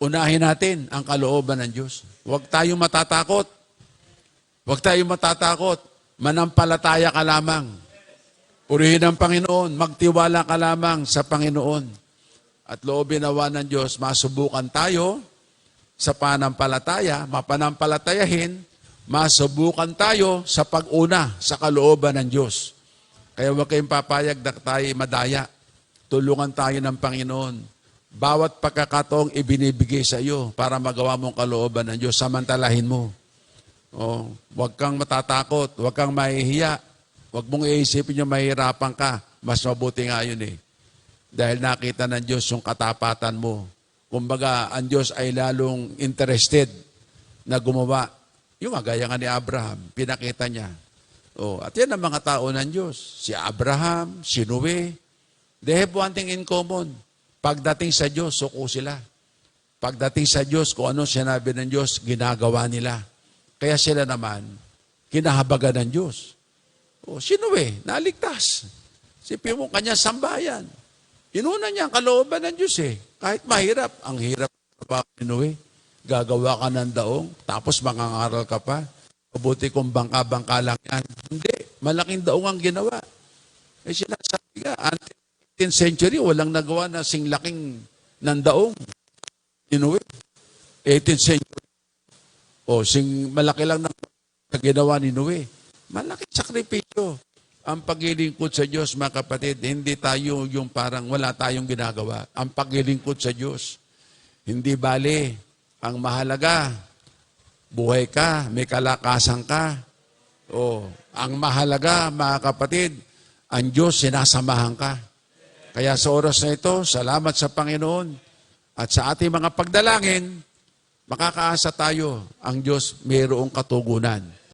unahin natin ang kalooban ng Diyos. Huwag tayong matatakot. Huwag tayong matatakot. Manampalataya ka lamang. Purihin ang Panginoon. Magtiwala ka lamang sa Panginoon. At loobin nawa ng Diyos, masubukan tayo sa panampalataya, mapanampalatayahin, masubukan tayo sa pag-una sa kalooban ng Diyos. Kaya huwag kayong papayag na tayo madaya. Tulungan tayo ng Panginoon. Bawat pagkakataong ibinibigay sa iyo para magawa mong kalooban ng Diyos, samantalahin mo. Oh, huwag kang matatakot, huwag kang mahihiya. Huwag mong iisipin yung mahirapan ka. Mas mabuti nga yun eh. Dahil nakita ng Diyos yung katapatan mo. Kumbaga, ang Diyos ay lalong interested na gumawa. Yung agaya nga ni Abraham, pinakita niya. Oh, at yan ang mga tao ng Diyos. Si Abraham, si Noe. They have one thing in common. Pagdating sa Diyos, suko sila. Pagdating sa Diyos, kung ano sinabi ng Diyos, ginagawa nila. Kaya sila naman, kinahabagan ng Diyos. O, si Noe, naligtas. Sipin mo, kanya sambayan. Inuna niya ang kalooban ng Diyos eh. Kahit mahirap, ang hirap pa Noe. Gagawa ka ng daong, tapos mangangaral ka pa. Mabuti kung bangka-bangka lang yan. Hindi, malaking daong ang ginawa. Eh ka, 18th century, walang nagawa na singlaking ng daong. Ni Noe. 18th century. O, sing, malaki lang na ginawa ni Noe. Malaking sakripisyo. Ang paglilingkod sa Diyos, mga kapatid, hindi tayo yung parang wala tayong ginagawa. Ang paglilingkod sa Diyos, hindi bale. Ang mahalaga, buhay ka, may kalakasan ka. O, ang mahalaga, mga kapatid, ang Diyos sinasamahan ka. Kaya sa oras na ito, salamat sa Panginoon at sa ating mga pagdalangin, makakaasa tayo ang Diyos mayroong katugunan.